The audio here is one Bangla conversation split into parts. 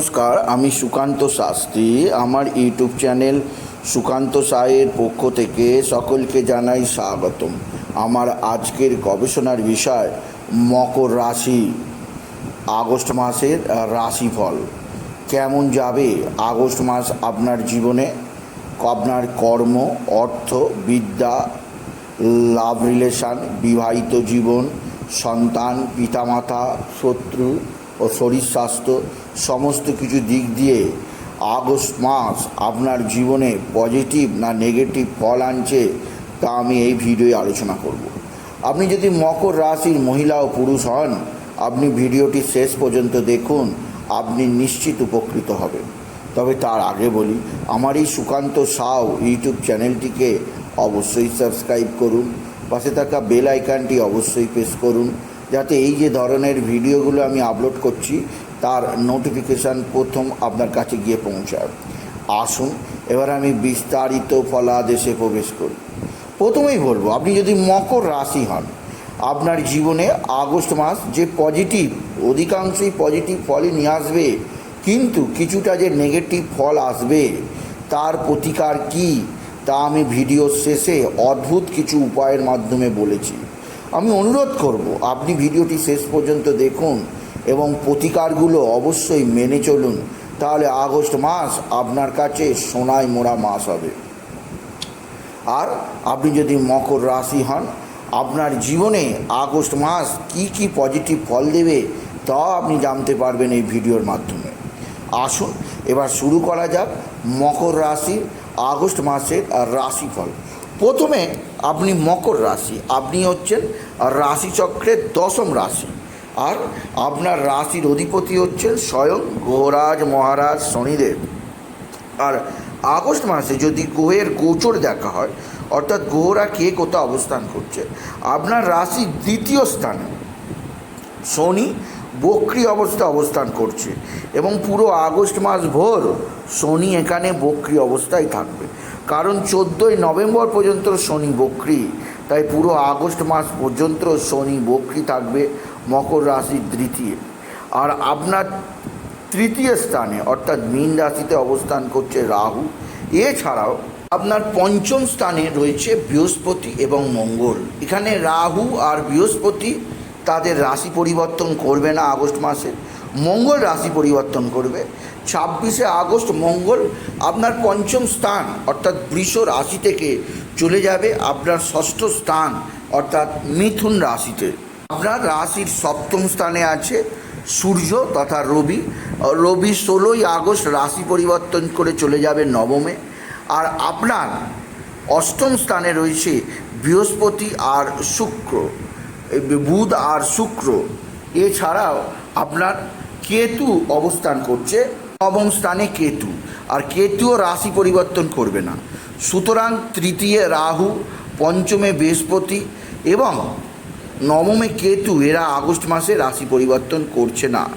নমস্কার, আমি সুকান্ত শাস্ত্রী। আমার ইউটিউব চ্যানেল সুকান্ত সায়ের পক্ষ থেকে সকলকে জানাই স্বাগতম। আমার আজকের গবেষণার বিষয়, মকর রাশি, আগস্ট মাসের রাশিফল। কেমন যাবে আগস্ট মাস আপনার জীবনে? আপনার কর্ম, অর্থ, বিদ্যা, লাভ রিলেশান, বিবাহিত জীবন, সন্তান, পিতামাতা, শত্রু ও শরীর স্বাস্থ্য সমস্ত কিছু দিক দিয়ে আগস্ট মাস আপনার জীবনে পজিটিভ না নেগেটিভ ফল আনছে, তা আমি এই ভিডিওয়ে আলোচনা করব। আপনি যদি মকর রাশির মহিলা ও পুরুষ হন, আপনি ভিডিওটি শেষ পর্যন্ত দেখুন, আপনি নিশ্চিত উপকৃত হবেন। তবে তার আগে বলি, আমার এই সুকান্ত সাউ ইউটিউব চ্যানেলটিকে অবশ্যই সাবস্ক্রাইব করুন, পাশে থাকা বেল আইকনটি অবশ্যই প্রেস করুন, যাতে এই যে ধরনের ভিডিওগুলো আমি আপলোড করছি তার নোটিফিকেশান প্রথম আপনার কাছে গিয়ে পৌঁছায়। আসুন, এবার আমি বিস্তারিত ফলাদেশে প্রবেশ করি। প্রথমেই বলব, আপনি যদি মকর রাশি হন, আপনার জীবনে আগস্ট মাস যে পজিটিভ অধিকাংশই পজিটিভ ফলই নিয়ে আসবে। কিন্তু কিছুটা যে নেগেটিভ ফল আসবে, তার প্রতিকার কি, তা আমি ভিডিওর শেষে অদ্ভুত কিছু উপায়ের মাধ্যমে বলেছি। আমি অনুরোধ করব, আপনি ভিডিওটি শেষ পর্যন্ত দেখুন এবং প্রতিকারগুলো অবশ্যই মেনে চলুন। তাহলে আগস্ট মাস আপনার কাছে সোনায় মোড়া মাস হবে। আর আপনি যদি মকর রাশি হন, আপনার জীবনে আগস্ট মাস কি কি পজিটিভ ফল দেবে তাও আপনি জানতে পারবেন এই ভিডিওর মাধ্যমে। আসুন, এবার শুরু করা যাক মকর রাশির আগস্ট মাসের রাশিফল। প্রথমে আপনি মকর রাশি, আপনি হচ্ছেন রাশিচক্রের দশম রাশি। আর আপনার রাশির অধিপতি হচ্ছেন স্বয়ং গ্রহরাজ মহারাজ শনিদেব। আর আগস্ট মাসে যদি গ্রহের গোচর দেখা হয়, অর্থাৎ গ্রহরা কে কোথাও অবস্থান করছে, আপনার রাশি দ্বিতীয় স্থানে শনি বক্রি অবস্থা অবস্থান করছে এবং পুরো আগস্ট মাস ভোর শনি এখানে বক্রি অবস্থায় থাকবে। কারণ চোদ্দোই নভেম্বর পর্যন্ত শনি বক্রি, তাই পুরো আগস্ট মাস পর্যন্ত শনি বক্রি থাকবে। মকর রাশির দ্বিতীয়। আর আপনার তৃতীয় স্থানে, অর্থাৎ মীন রাশিতে অবস্থান করছে রাহু। এছাড়াও আপনার পঞ্চম স্থানে রয়েছে বৃহস্পতি এবং মঙ্গল। এখানে রাহু আর বৃহস্পতি তাদের রাশি পরিবর্তন করবে না আগস্ট মাসে। মঙ্গল রাশি পরিবর্তন করবে। ছাব্বিশে আগস্ট মঙ্গল আপনার পঞ্চম স্থান, অর্থাৎ বৃষ রাশি থেকে চলে যাবে আপনার ষষ্ঠ স্থান, অর্থাৎ মিথুন রাশিতে। আপনার রাশির সপ্তম স্থানে আছে সূর্য তথা রবি। রবি ষোলোই আগস্ট রাশি পরিবর্তন করে চলে যাবে নবমে। আর আপনার অষ্টম স্থানে রয়েছে বৃহস্পতি আর শুক্র। বুধ আর শুক্র। এছাড়াও আপনার কেতু অবস্থান করছে। নবম স্থানে কেতু। আর কেতুও রাশি পরিবর্তন করবে না। সুতরাং তৃতীয় রাহু, পঞ্চমে বৃহস্পতি এবং নবমে কেতু, এরা আগস্ট মাসে রাশি পরিবর্তন করছে না।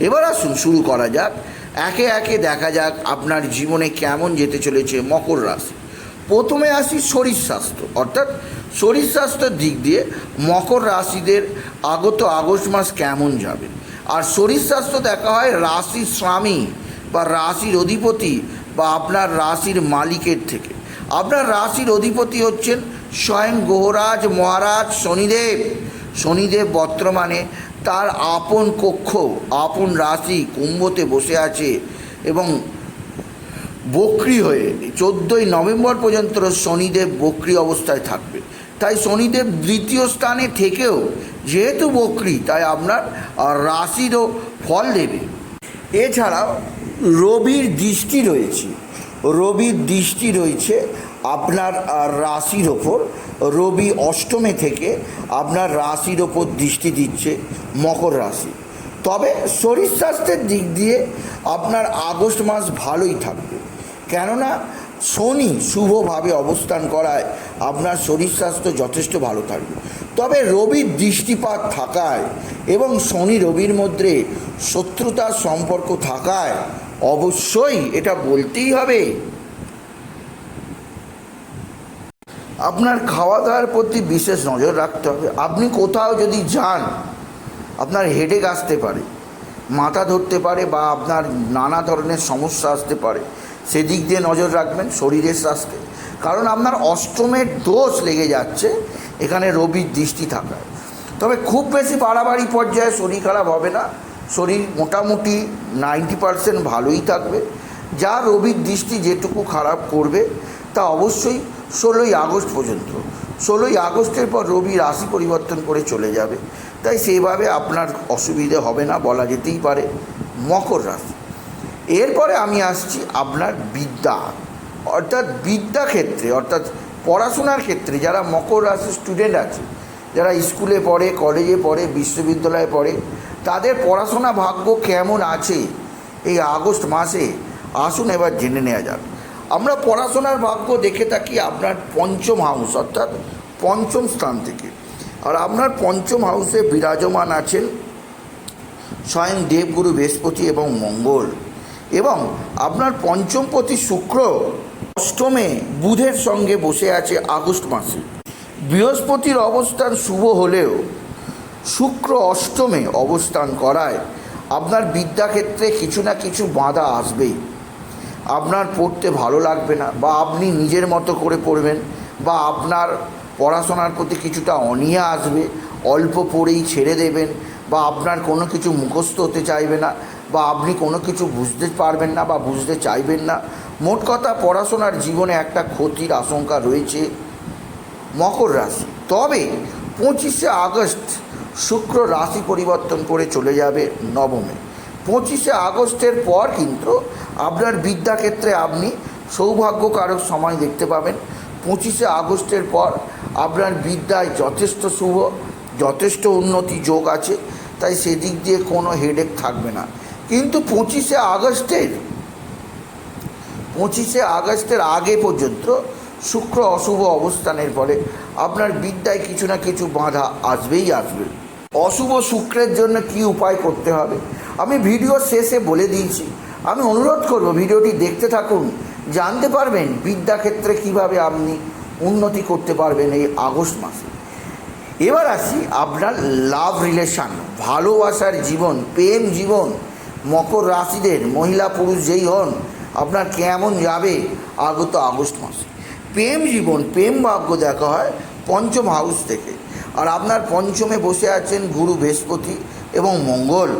এবার আসুন, শুরু করা যাক। একে একে দেখা যাক আপনার জীবনে কেমন যেতে চলেছে মকর রাশি। প্রথমে আসি শরীর স্বাস্থ্য, অর্থাৎ শরীর স্বাস্থ্যের দিক দিয়ে মকর রাশিদের আগত আগস্ট মাস কেমন যাবে। আর শরীর স্বাস্থ্য দেখা হয় রাশির স্বামী বা রাশির অধিপতি বা আপনার রাশির মালিকের থেকে। আপনার রাশির অধিপতি হচ্ছেন স্বয়ং গ্রহরাজ মহারাজ শনিদেব। শনিদেব বর্তমানে তার আপন কক্ষ, আপন রাশি কুম্ভতে বসে আছে এবং বক্রি হয়ে চোদ্দোই নভেম্বর পর্যন্ত শনিদেব বক্রি অবস্থায় থাকবে। তাই শনিদেব দ্বিতীয় স্থানে থেকেও যেহেতু বক্রি, তাই আপনার রাশিরও ফল দেবে। এছাড়াও রবির দৃষ্টি রয়েছে। রবির দৃষ্টি রয়েছে আপনার রাশির ওপর রবি অষ্টমে থেকে আপনার রাশির ওপর দৃষ্টি দিচ্ছে মকর রাশি। তবে শরীর স্বাস্থ্যের দিক দিয়ে আপনার আগস্ট মাস ভালোই থাকবে। কেননা শনি শুভভাবে অবস্থান করায় আপনার শরীর স্বাস্থ্য যথেষ্ট ভালো থাকবে। তবে রবির দৃষ্টিপাত থাকায় এবং শনি রবির মধ্যে শত্রুতার সম্পর্ক থাকায় অবশ্যই এটা বলতেই হবে। আপনার খাওয়া দাওয়ার প্রতি বিশেষ নজর রাখতে হবে। আপনি কোথাও যদি যান, আপনার হেডেক আসতে পারে, মাথা ধরতে পারে বা আপনার নানা ধরনের সমস্যা আসতে পারে, সেদিক দিয়ে নজর রাখবেন শরীরের স্বাস্থ্যে। কারণ আপনার অষ্টমের দোষ লেগে যাচ্ছে, এখানে রবির দৃষ্টি থাকায়। তবে খুব বেশি বাড়াবাড়ি পর্যায়ে শরীর খারাপ হবে না। শরীর মোটামুটি নাইনটি পারসেন্ট ভালোই থাকবে। যা রবির দৃষ্টি যেটুকু খারাপ করবে, তা অবশ্যই ষোলোই আগস্ট পর্যন্ত। ষোলোই আগস্টের পর রবি রাশি পরিবর্তন করে চলে যাবে। তাই সেইভাবে আপনার অসুবিধে হবে না, বলা যেতেই পারে, মকর রাশি। এরপরে আমি আসছি আপনার বিদ্যা। অর্থাৎ বিদ্যা ক্ষেত্রে অর্থাৎ পড়াশোনার ক্ষেত্রে যারা মকর রাশির স্টুডেন্ট আছে, যারা স্কুলে পড়ে কলেজে পড়ে, বিশ্ববিদ্যালয়ে পড়ে, তাদের পড়াশোনা ভাগ্য কেমন আছে এই আগস্ট মাসে? আসুন এবার জেনে নেওয়া যাক। আমরা পড়াশোনার ভাগ্য দেখে থাকি আপনার পঞ্চম হাউস, অর্থাৎ পঞ্চম স্থান থেকে। আর আপনার পঞ্চম হাউসে বিরাজমান আছেন স্বয়ং দেবগুরু বৃহস্পতি এবং মঙ্গল। এবং আপনার পঞ্চমপতি শুক্র অষ্টমে বুধের সঙ্গে বসে আছে আগস্ট মাসে। বৃহস্পতির অবস্থান শুভ হলেও শুক্র অষ্টমে অবস্থান করায় আপনার বিদ্যাক্ষেত্রে কিছু না কিছু বাধা আসবেই। আপনার পড়তে ভালো লাগবে না বা আপনি নিজের মতো করে পড়বেন বা আপনার পড়াশোনার প্রতি কিছুটা অনীহা আসবে, অল্প পড়েই ছেড়ে দেবেন বা আপনার কোনো কিছু মুখস্থ হতে চাইবে না বা আপনি কোনো কিছু বুঝতে পারবেন না বা বুঝতে চাইবেন না, মোট কথা পড়াশোনার জীবনে একটা ক্ষতির আশঙ্কা রয়েছে মকর রাশি। তবে পঁচিশে আগস্ট শুক্র রাশি পরিবর্তন করে চলে যাবে নবমে। পঁচিশে আগস্টের পর কিন্তু আপনার বিদ্যাক্ষেত্রে আপনি সৌভাগ্যকারক সময় দেখতে পাবেন। পঁচিশে আগস্টের পর আপনার বিদ্যায় যথেষ্ট শুভ, যথেষ্ট উন্নতি যোগ আছে, তাই সেদিক দিয়ে কোনো হেডেক থাকবে না। কিন্তু পঁচিশে আগস্টের পঁচিশে আগস্টের আগে পর্যন্ত শুক্র অশুভ অবস্থানের ফলে আপনার বিদ্যায় কিছু না কিছু বাধা আসবেই আসবে। অশুভ শুক্রের জন্য কি উপায় করতে হবে? আমি ভিডিও শেষে বলে দিয়েছি আমি অনুরোধ করব, ভিডিওটি দেখতে থাকুন, জানতে পারবেন বিদ্যাক্ষেত্রে কীভাবে আপনি উন্নতি করতে পারবেন এই আগস্ট মাসে। এবার আসি আপনার লাভ রিলেশান ভালোবাসার জীবন, প্রেম জীবন, মকর রাশিদের, মহিলা পুরুষ যেই হন, আপনার কেমন যাবে আগত আগস্ট মাসে? প্রেম জীবন, প্রেম ভাগ্য দেখা হয় পঞ্চম হাউস থেকে। আর আপনার পঞ্চমে বসে আছেন গুরু বৃহস্পতি এবং মঙ্গল।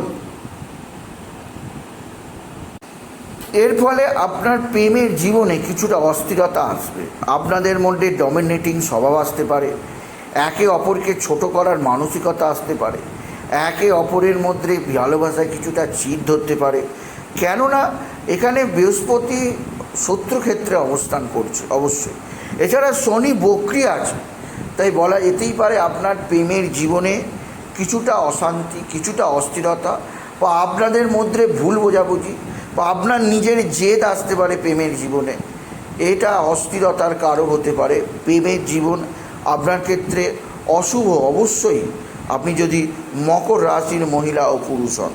এর ফলে আপনার প্রেমের জীবনে কিছুটা অস্থিরতা আসবে। আপনাদের মধ্যে ডমিনেটিং স্বভাব আসতে পারে। একে অপরকে ছোট করার মানসিকতা আসতে পারে। একে অপরের মধ্যে ভালোবাসায় কিছুটা চির ধরতে পারে। কেননা, এখানে বৃহস্পতি শত্রুক্ষেত্রে অবস্থান করছে, অবশ্যই। এছাড়া শনি বক্রি আছে। তাই বলা যেতেই পারে আপনার প্রেমের জীবনে কিছুটা অশান্তি, কিছুটা অস্থিরতা বা আপনাদের মধ্যে ভুল বোঝাবুঝি বা আপনার নিজের জেদ আসতে পারে প্রেমের জীবনে। এটা অস্থিরতার কারণ হতে পারে। প্রেমের জীবন আপনার ক্ষেত্রে অশুভ, অবশ্যই। আপনি যদি মকর রাশির মহিলা ও পুরুষ হন।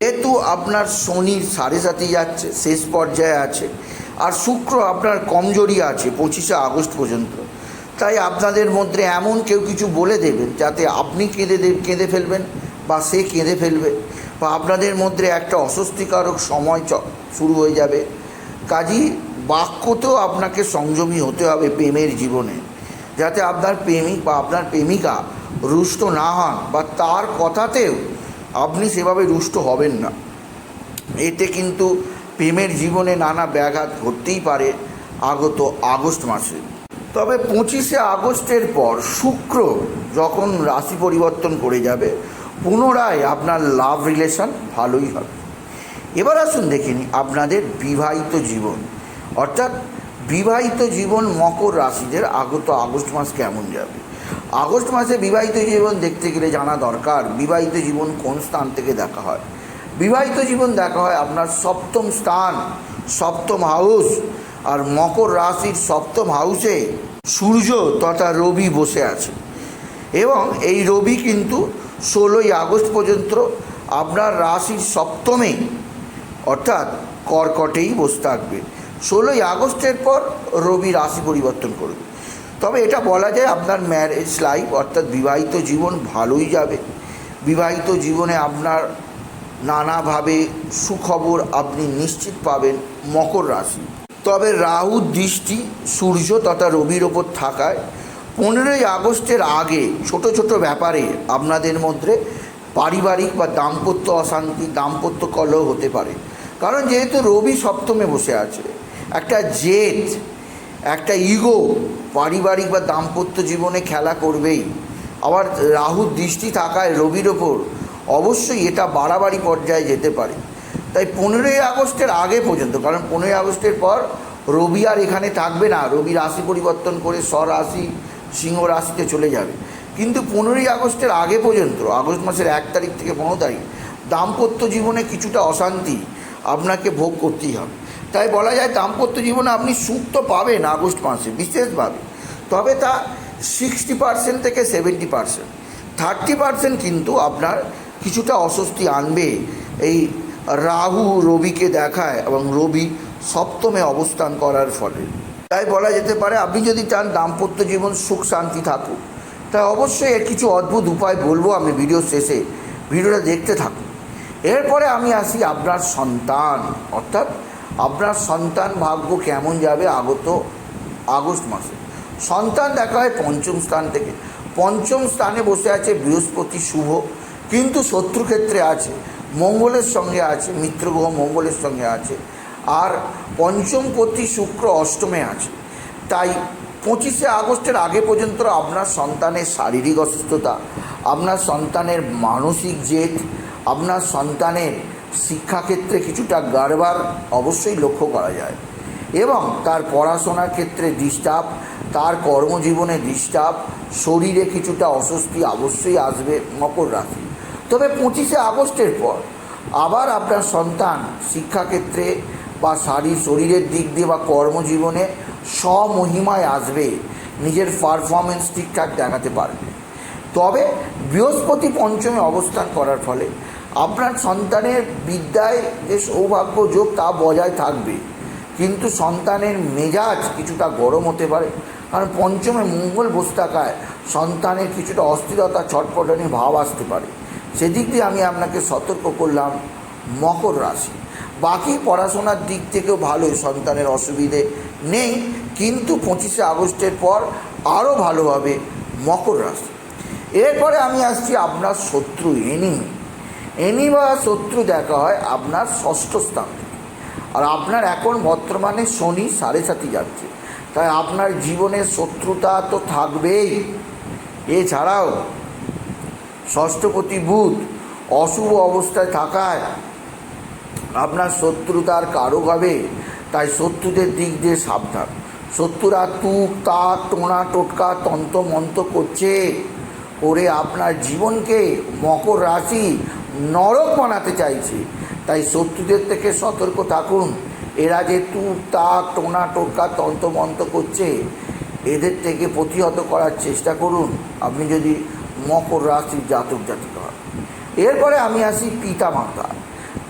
যেহেতু আপনার শনির সাড়ে সাথে যাচ্ছে, শেষ পর্যায়ে আছে। আর শুক্র আপনার কমজোরি আছে, পঁচিশে আগস্ট পর্যন্ত। তাই আপনাদের মধ্যে এমন কেউ কিছু বলে দেবেন, যাতে আপনি কেঁদে কেঁদে ফেলবেন বা সে কেঁদে ফেলবে। বা আপনাদের মধ্যে একটা অস্বস্তিকারক সময় শুরু হয়ে যাবে। কাজী, বাক্যতেও আপনাকে সংযমী হতে হবে প্রেমের জীবনে। যাতে আপনার প্রেমিক বা আপনার প্রেমিকা রুষ্ট না হন বা তার কথাতেও আপনি সেভাবে রুষ্ট হবেন না। এতে কিন্তু প্রেমের জীবনে নানা ব্যাঘাত ঘটতেই পারে আগত আগস্ট মাসে। তবে পঁচিশে আগস্টের পর শুক্র যখন রাশি পরিবর্তন করে যাবে পুনরায় আপনার লাভ রিলেশন ভালোই হবে। এবার আসুন দেখে নিই আপনাদের বিবাহিত জীবন। অর্থাৎ বিবাহিত জীবন মকর রাশিদের আগত আগস্ট মাস কেমন যাবে? আগস্ট মাসে বিবাহিত জীবন দেখতে গেলে জানা দরকার, বিবাহিত জীবন কোন স্থান থেকে দেখা হয়? বিবাহিত জীবন দেখা হয় আপনার সপ্তম স্থান, সপ্তম হাউস আর মকর রাশির সপ্তম হাউসে সূর্য তথা রবি বসে আছে। এবং এই রবি কিন্তু ষোলোই আগস্ট পর্যন্ত আপনার রাশির সপ্তমে, অর্থাৎ কর্কটেই বসে থাকবে। ষোলোই আগস্টের পর রবি রাশি পরিবর্তন করবে। তবে এটা বলা যায় আপনার ম্যারেজ লাইফ অর্থাৎ বিবাহিত জীবন ভালোই যাবে। বিবাহিত জীবনে আপনার নানাভাবে সুখবর আপনি নিশ্চিত পাবেন মকর রাশি। তবে রাহু দৃষ্টি সূর্য তথা রবির ওপর থাকায় পনেরোই আগস্টের আগে ছোট ছোট ব্যাপারে আপনাদের মধ্যে পারিবারিক বা দাম্পত্য অশান্তি, দাম্পত্য কলহ হতে পারে। কারণ যেহেতু রবি সপ্তমে বসে আছে, একটা জেদ, একটা ইগো পারিবারিক বা দাম্পত্য জীবনে খেলা করবেই। আবার রাহুর দৃষ্টি থাকায় রবির ওপর অবশ্যই এটা বাড়াবাড়ি পর্যায়ে যেতে পারে। তাই পনেরোই আগস্টের আগে পর্যন্ত, কারণ পনেরোই আগস্টের পর রবি আর এখানে থাকবে না। রবি রাশি পরিবর্তন করে স্বরাশি সিংহ রাশিতে চলে যাবে। কিন্তু পনেরোই আগস্টের আগে পর্যন্ত, আগস্ট মাসের এক তারিখ থেকে পনেরো তারিখ, দাম্পত্য জীবনে কিছুটা অশান্তি আপনাকে ভোগ করতেই হবে। তাই বলা যায় দাম্পত্য জীবনে আপনি সুখ তো পাবেন আগস্ট মাসে, বিশেষভাবে। তবে তা সিক্সটি পার্সেন্ট থেকে সেভেন্টি পার্সেন্ট থার্টি পার্সেন্ট কিন্তু আপনার কিছুটা অস্বস্তি আনবে এই রাহু রবিকে দেখায় এবং রবি সপ্তমে অবস্থান করার ফলে। তাই বলা যেতে পারে আপনি যদি চান দাম্পত্য জীবন সুখ শান্তি থাকুক তাই অবশ্যই এর কিছু অদ্ভুত উপায় বলব আমি ভিডিও শেষে। ভিডিওটা দেখতে থাকুন। এরপরে আমি আসি আপনার সন্তান। অর্থাৎ আপনার সন্তান ভাগ্য কেমন যাবে আগত আগস্ট মাসে? সন্তান দেখা হয় পঞ্চম স্থান থেকে। পঞ্চম স্থানে বসে আছে বৃহস্পতি শুভ, কিন্তু শত্রুক্ষেত্রে আছে, মঙ্গলের সঙ্গে আছে, মিত্রগ্রহ মঙ্গলের সঙ্গে আছে। আর পঞ্চমপতি শুক্র অষ্টমে আছে। তাই পঁচিশে আগস্টের আগে পর্যন্ত আপনার সন্তানের শারীরিক অসুস্থতা, আপনার সন্তানের মানসিক জেদ, আপনার সন্তানের শিক্ষাক্ষেত্রে কিছুটা গারবার অবশ্যই লক্ষ্য করা যায়। এবং তার পড়াশোনার ক্ষেত্রে ডিস্টার্ব, তার কর্মজীবনে ডিস্টার্ব, শরীরে কিছুটা অস্বস্তি অবশ্যই আসবে মকর রাশি। তবে পঁচিশে আগস্টের পর আবার আপনার সন্তান শিক্ষাক্ষেত্রে বা শারীর শরীরের দিক দিয়ে বা কর্মজীবনে স্বমহিমায় আসবে, নিজের পারফরমেন্স ঠিকঠাক দেখাতে পারবে। তবে বৃহস্পতি পঞ্চমে অবস্থান করার ফলে আপনার সন্তানের বিদ্যায় যে সৌভাগ্য যোগ তা বজায় থাকবে। কিন্তু সন্তানের মেজাজ কিছুটা গরম হতে পারে, কারণ পঞ্চমে মঙ্গল বসে থাকায় সন্তানের কিছুটা অস্থিরতা ছটপটানি ভাব আসতে পারে। সেদিক দিয়ে আমি আপনাকে সতর্ক করলাম, মকর রাশি। বাকি পড়াশোনার দিক থেকেও ভালোই, সন্তানের অসুবিধে নেই। কিন্তু পঁচিশে আগস্টের পর আরও ভালো হবে মকর রাশি। এরপরে আমি আসছি আপনার শত্রু এনি। এনি বা শত্রু দেখা হয় আপনার ষষ্ঠ স্থান আর আপনার এখন বর্তমানে শনি সাড়ে সাথে যাচ্ছে। তাই আপনার জীবনে শত্রুতা তো থাকবেই। এছাড়াও ষষ্ঠপতি বুধ অশুভ অবস্থায় থাকায় আপনার শত্রুতার কারও হবে, তাই শত্রুদের দিক দিয়ে সাবধান। শত্রুরা তুক তা টোনা, টোটকা, তন্ত মন্ত্র করছে করে আপনার জীবনকে মকর রাশি নরক বানাতে চাইছে। তাই শত্রুদের থেকে সতর্ক থাকুন। এরা যে তুক তাক, টোনা, টোটকা তন্ত্রমন্ত্র করছে, এদের থেকে প্রতিহত করার চেষ্টা করুন। আপনি যদি মকর রাশির জাতক জাতিকা হন। এরপরে আমি আসি পিতা মাতা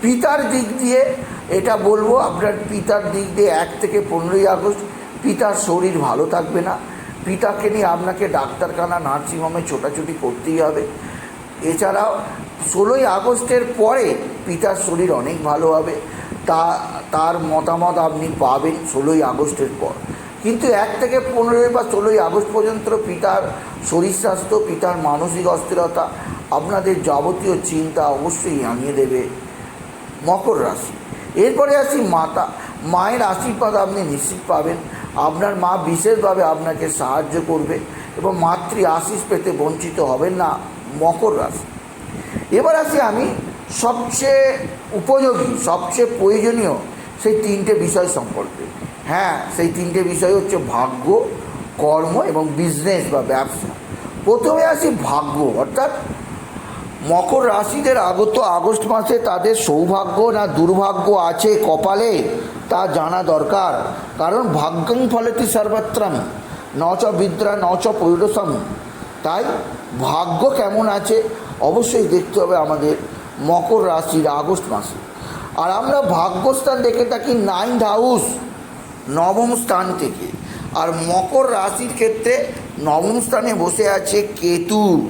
পিতার দিক দিয়ে এটা বলব, আপনার পিতার দিক দিয়ে এক থেকে পনেরোই আগস্ট, পিতার শরীর ভালো থাকবে না। পিতাকে নিয়ে আপনাকে ডাক্তারখানা, নার্সিংহোমে ছোটাছুটি করতেই হবে। এছাড়াও ষোলোই আগস্টের পরে পিতার শরীর অনেক ভালো হবে। তা, তার মতামত আপনি পাবেন ষোলোই আগস্টের পর। কিন্তু এক থেকে পনেরোই বা ষোলোই আগস্ট পর্যন্ত পিতার শরীর স্বাস্থ্য, পিতার মানসিক অস্থিরতা, আপনাদের যাবতীয় চিন্তা অবশ্যই আনিয়ে দেবে। মকর রাশি। এরপরে আসি মাতা। মায়ের আশীর্বাদ আপনি নিশ্চিত পাবেন। আপনার মা বিশেষভাবে আপনাকে সাহায্য করবে এবং মাতৃ আশিস পেতে বঞ্চিত হবেন না মকর রাশি। এবার আসি আমি সবচেয়ে উপযোগী, সবচেয়ে প্রয়োজনীয় সেই তিনটে বিষয় সম্পর্কে। হ্যাঁ সেই তিনটে বিষয় হচ্ছে ভাগ্য, কর্ম এবং বিজনেস বা ব্যবসা। প্রথমে আসি ভাগ্য, অর্থাৎ মকর রাশিদের আগত আগস্ট মাসে তাদের সৌভাগ্য না দুর্ভাগ্য আছে কপালে, তা জানা দরকার। কারণ ভাগ্যং ফলেতি সর্বত্রম, নচ বিদ্রা, নচ পৈরসম তাই ভাগ্য কেমন আছে অবশ্যই দেখতে হবে আমাদের মকর রাশির আগস্ট মাসে। আর আমরা ভাগ্যস্থান দেখে থাকি নাইন্থ হাউস নবম স্থান থেকে। আর মকর রাশির ক্ষেত্রে নবম স্থানে বসে আছে কেতু।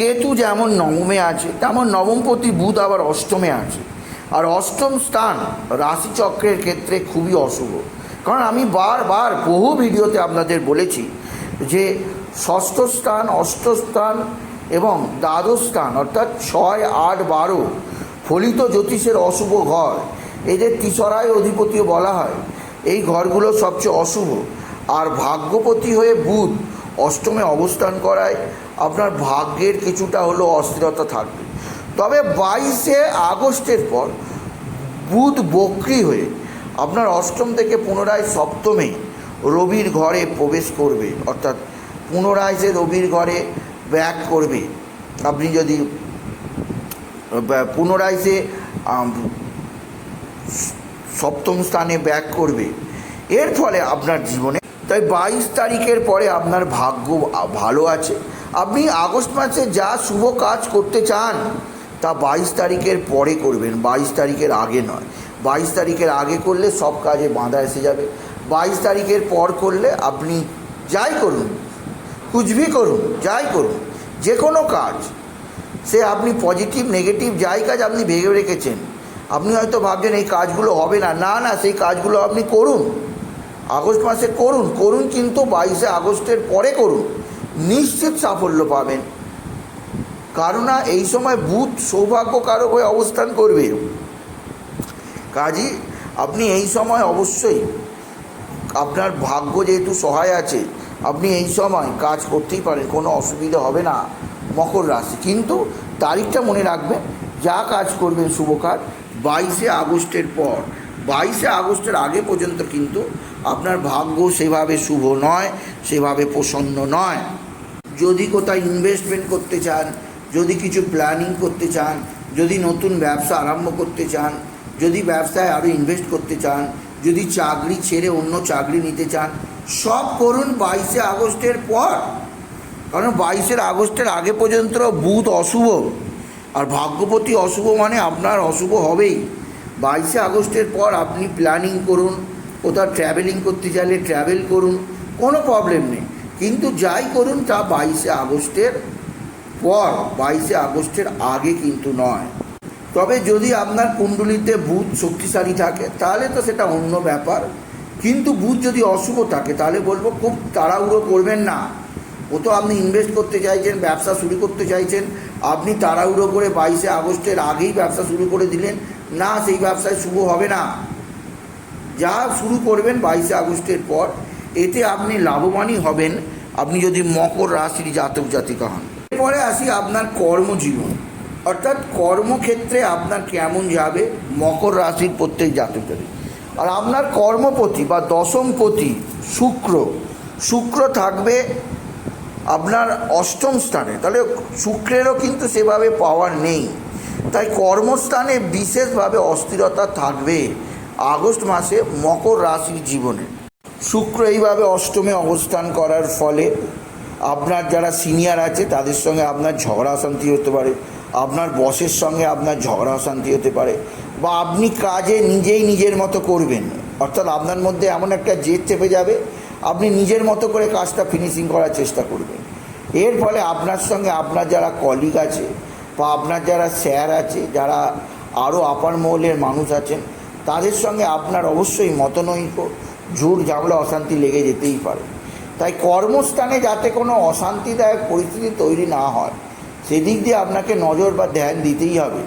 কেতু যেমন নবমে আছে, তেমন নবমপতি বুধ আবার অষ্টমে আছে। আর অষ্টম স্থান রাশিচক্রের ক্ষেত্রে খুবই অশুভ। কারণ আমি বারবার বহু ভিডিওতে আপনাদের বলেছি যে ষষ্ঠ স্থান, অষ্ট স্থান এবং দ্বাদশ স্থান, অর্থাৎ ছয়, আট, বারো ফলিত জ্যোতিষের অশুভ ঘর। এদের তিসরায় অধিপতিও বলা হয়, এই ঘরগুলো সবচেয়ে অশুভ। আর ভাগ্যপতি হয়ে বুধ অষ্টমে অবস্থান করায় আপনার ভাগ্যের কিছুটা হলো অস্থিরতা থাকবে। তবে বাইশে আগস্টের পর বুধ বক্রি হয়ে আপনার অষ্টম থেকে পুনরায় সপ্তমে রবির ঘরে প্রবেশ করবে। অর্থাৎ পুনরায় সে রবির ঘরে ব্যাক করবে, আপনি যদি পুনরায় সে সপ্তম স্থানে ব্যাক করবে, এর ফলে আপনার জীবনে, তাই বাইশ তারিখের পরে আপনার ভাগ্য ভালো আছে। আপনি আগস্ট মাসে যা শুভ কাজ করতে চান, তা বাইশ তারিখের পরে করবেন। বাইশ তারিখের আগে নয়। বাইশ তারিখের আগে করলে সব কাজে বাঁধা এসে যাবে। বাইশ তারিখের পর করলে আপনি যাই করুন কুচবি করুন, যাই করুন, যে কোনো কাজ। সে আপনি পজিটিভ, নেগেটিভ যাই কাজ আপনি ভেবে রেখেছেন, আপনি হয়তো ভাবছেন এই কাজগুলো হবে না। না না, সেই কাজগুলো আপনি করুন। আগস্ট মাসে করুন। করুন কিন্তু বাইশে আগস্টের পরে করুন। নিশ্চিত সাফল্য পাবেন। কারণ এই সময় বুধ সৌভাগ্যকারক হয়ে অবস্থান করবে। কাজী, আপনি এই সময় অবশ্যই আপনার ভাগ্য যেহেতু সহায় আছে, আপনি এই সময় কাজ করতেই পারেন, কোনো অসুবিধা হবে না মকর রাশি। কিন্তু তারিখটা মনে রাখবেন, যা কাজ করবেন শুভ কাজ বাইশে আগস্টের পর। বাইশে আগস্টের আগে পর্যন্ত কিন্তু আপনার ভাগ্য সেভাবে শুভ নয়, সেভাবে প্রসন্ন নয়। যদি কোথায় ইনভেস্টমেন্ট করতে চান, যদি কিছু প্ল্যানিং করতে চান, যদি নতুন ব্যবসা আরম্ভ করতে চান, যদি ব্যবসায় আরও ইনভেস্ট করতে চান, যদি চাকরি ছেড়ে অন্য চাকরি নিতে চান, সব করুন বাইশে আগস্টের পর। কারণ বাইশের আগস্টের আগে পর্যন্ত বুধ অশুভ। আর ভাগ্যপতি অশুভ মানে আপনার অশুভ হবেই। বাইশে আগস্টের পর আপনি প্ল্যানিং করুন, কোথাও ট্র্যাভেলিং করতে চাইলে ট্র্যাভেল করুন, কোনো প্রবলেম নেই। কিন্তু যাই করুন তা বাইশে আগস্টের পর, বাইশে আগস্টের আগে কিন্তু নয়। তবে যদি আপনার কুণ্ডলিতে বুধ শক্তিশালী থাকে, তাহলে তো সেটা অন্য ব্যাপার। কিন্তু বুধ যদি অশুভ থাকে, তাহলে বলব খুব তাড়াহুড়ো করবেন না। ও তো আপনি ইনভেস্ট করতে চাইছেন, ব্যবসা শুরু করতে চাইছেন, আপনি তাড়াহুড়ো করে বাইশে আগস্টের আগেই ব্যবসা শুরু করে দিলেন, না, সেই ব্যবসায় শুভ হবে না। যা শুরু করবেন বাইশে আগস্টের পর এতে আপনি লাভবানই হবেন। আপনি যদি মকর রাশির জাতক জাতিকা হন। এরপরে আসি আপনার কর্মজীবন। অর্থাৎ কর্মক্ষেত্রে আপনার কেমন যাবে? মকর রাশির প্রত্যেক জাতক জাতিক আর আপনার কর্মপতি বা দশমপতি শুক্র। শুক্র থাকবে আপনার অষ্টম স্থানে। তাহলে শুক্রেরও কিন্তু সেভাবে পাওয়ার নেই। তাই কর্মস্থানে বিশেষভাবে অস্থিরতা থাকবে আগস্ট মাসে মকর রাশির জীবনে। শুক্র এইভাবে অষ্টমে অবস্থান করার ফলে আপনার যারা সিনিয়র আছে, তাদের সঙ্গে আপনার ঝগড়া অশান্তি হতে পারে। আপনার বসের সঙ্গে আপনার ঝগড়া অশান্তি হতে পারে। বা আপনি কাজে নিজেই নিজের মতো করবেন। অর্থাৎ আপনার মধ্যে এমন একটা জেদ চেপে যাবে, আপনি নিজের মতো করে কাজটা ফিনিশিং করার চেষ্টা করবেন। এর ফলে আপনার সঙ্গে আপনার যারা কলিগ আছে, বা আপনার যারা স্যার আছে, যারা আরও আপার মহলের মানুষ আছেন, তাদের সঙ্গে আপনার অবশ্যই মতনৈক্য। ঝুট ঝামেলা, অশান্তি লেগে যেতেই পারে। তাই কর্মস্থানে যাতে কোনো অশান্তিদায়ক পরিস্থিতি তৈরি না হয়, সেদিক দিয়ে আপনাকে নজর বা ধ্যান দিতেই হবে।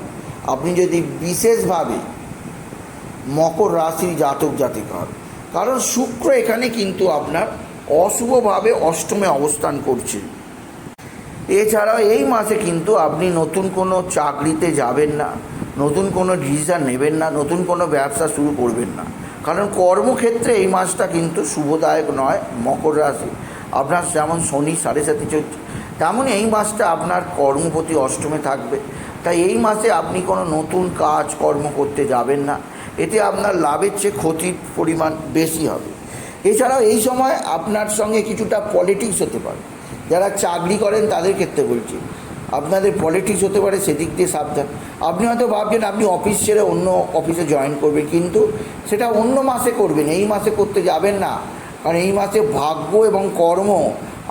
আপনি যদি বিশেষভাবে মকর রাশির জাতক জাতিকা হন, কারণ শুক্র এখানে কিন্তু আপনার অশুভভাবে অষ্টমে অবস্থান করছে। এছাড়াও এই মাসে কিন্তু আপনি নতুন কোনো চাকরিতে যাবেন না, নতুন কোনো ডিসিশান নেবেন না, নতুন কোনো ব্যবসা শুরু করবেন না। কারণ কর্মক্ষেত্রে এই মাসটা কিন্তু শুভদায়ক নয়, মকর রাশি। আপনার যেমন শনি, সাড়ে সাথে চলছে তেমন এই মাসটা আপনার কর্মপতি অষ্টমে থাকবে। তাই এই মাসে আপনি কোনো নতুন কাজ কর্ম করতে যাবেন না। এতে আপনার লাভের চেয়ে ক্ষতির পরিমাণ বেশি হবে। এছাড়াও এই সময় আপনার সঙ্গে কিছুটা পলিটিক্স হতে পারে। যারা চাকরি করেন তাদের ক্ষেত্রে বলছি। আপনাদের পলিটিক্স হতে পারে, সেদিক দিয়ে সাবধান। আপনি হয়তো ভাবছেন আপনি অফিস ছেড়ে অন্য অফিসে জয়েন করবেন, কিন্তু সেটা অন্য মাসে করবেন, এই মাসে করতে যাবেন না। কারণ এই মাসে ভাগ্য এবং কর্ম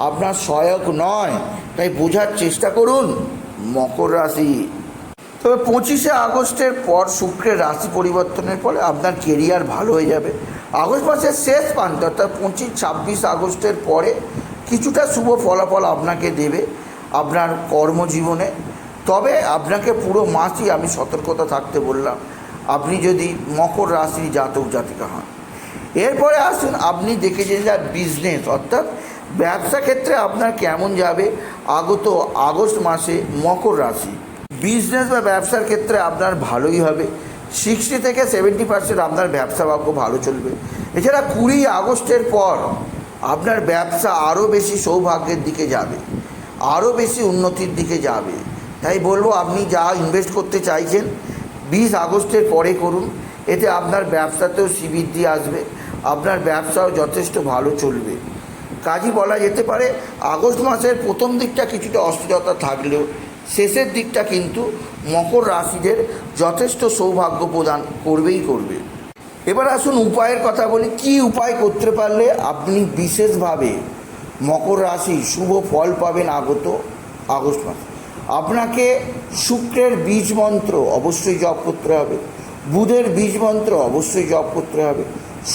আপনার সহায়ক নয়। তাই বোঝার চেষ্টা করুন, মকর রাশি। তবে পঁচিশে আগস্টের পর শুক্রের রাশি পরিবর্তনের ফলে আপনার কেরিয়ার ভালো হয়ে যাবে। আগস্ট মাসের শেষ প্রান্তে অর্থাৎ পঁচিশ, ছাব্বিশ আগস্টের পরে কিছুটা শুভ ফলাফল আপনাকে দেবে। আপনার কর্মজীবনে। তবে আপনাকে পুরো মাসই আমি সতর্কতা থাকতে বললাম, আপনি যদি মকর রাশির জাতক জাতিকা হন। এরপরে আসুন, আপনি দেখেছেন যা বিজনেস অর্থাৎ ব্যবসা ক্ষেত্রে আপনার কেমন যাবে আগত আগস্ট মাসে মকর রাশি। বিজনেস বা ব্যবসার ক্ষেত্রে আপনার ভালোই হবে। সিক্সটি থেকে সেভেন্টি পার্সেন্ট আপনার ব্যবসা ভাগ্য ভালো চলবে। এছাড়া কুড়ি আগস্টের পর আপনার ব্যবসা আরও বেশি সৌভাগ্যের দিকে যাবে। আরও বেশি উন্নতির দিকে যাবে। তাই বলব, আপনি যা ইনভেস্ট করতে চাইছেন, বিশ আগস্টের পরে করুন। এতে আপনার ব্যবসাতেও শ্রীবৃদ্ধি আসবে, আপনার ব্যবসাও যথেষ্ট ভালো চলবে। কাজই বলা যেতে পারে, আগস্ট মাসের প্রথম দিকটা কিছুটা অস্থিরতা থাকলেও, শেষের দিকটা কিন্তু মকর রাশিদের যথেষ্ট সৌভাগ্য প্রদান করবেই করবে। এবার আসুন উপায়ের কথা বলি, কি উপায় করতে পারলে আপনি বিশেষভাবে মকর রাশি শুভ ফল পাবেন আগত আগস্ট মাসে। আপনাকে শুক্রের বীজ মন্ত্র অবশ্যই জপ করতে হবে। বুধের বীজ মন্ত্র অবশ্যই জপ করতে হবে।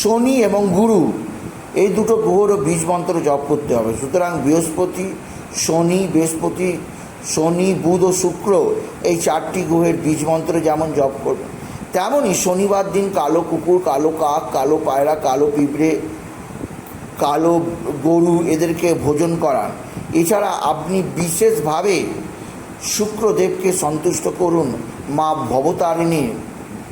শনি এবং গুরু, এই দুটো গ্রহরও বীজ মন্ত্র জপ করতে হবে। সুতরাং বৃহস্পতি, শনি বৃহস্পতি, শনি, বুধ ও শুক্র এই চারটি গ্রহের বীজ মন্ত্র যেমন জপ করবেন, তেমনই শনিবার দিন কালো কুকুর, কালো কাক, কালো পায়রা, কালো পিঁপড়ে কালো গরু এদেরকে ভোজন করান। এছাড়া আপনি বিশেষভাবে শুক্রদেবকে সন্তুষ্ট করুন, মা ভবতারিণী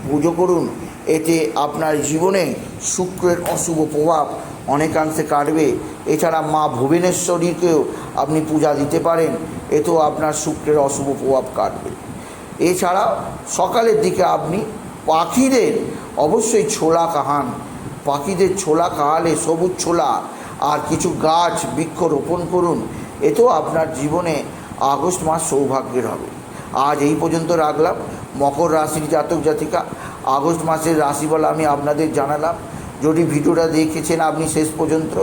পুজো করুন। এতে আপনার জীবনে শুক্রের অশুভ প্রভাব অনেকাংশে কাটবে। এছাড়া মা ভুবনেশ্বরীকেও আপনি পূজা দিতে পারেন, এতেও আপনার শুক্রের অশুভ প্রভাব কাটবে। এছাড়া সকালের দিকে আপনি পাখিদের অবশ্যই ছোলা খাহান পাখিদের ছোলা খাওয়ালে সবুজ ছোলা আর কিছু গাছ বৃক্ষ রোপণ করুন এতেও আপনার জীবনে আগস্ট মাস সৌভাগ্যের হবে। আজ এই পর্যন্ত রাখলাম। মকর রাশির জাতক জাতিকা, আগস্ট মাসের রাশি বলা আমি আপনাদের জানালাম। যদি ভিডিওটা দেখেছেন আপনি শেষ পর্যন্ত,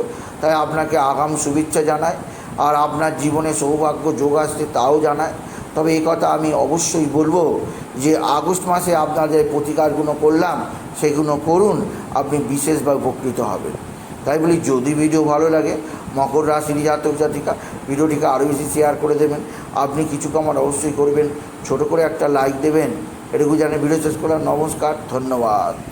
তাই আপনাকে আগাম শুভেচ্ছা জানাই। আর আপনার জীবনে সৌভাগ্য যোগ আসছে তাও জানায় তবে এই কথা আমি অবশ্যই বলব যে আগস্ট মাসে আপনাদের প্রতিকারগুলো করলাম সেগুলো করুন, আপনি বিশেষভাবে উপকৃত হবেন। তাই বলি, যদি ভিডিও ভালো লাগে, মকর রাশির জাতক জাতিকা, ভিডিওটিকে আরও বেশি শেয়ার করে দেবেন। আপনি কিছু কামার অবশ্যই করবেন, ছোট করে একটা লাইক দেবেন। এটুকু জানে ভিডিও শেষ করলাম। নমস্কার, ধন্যবাদ।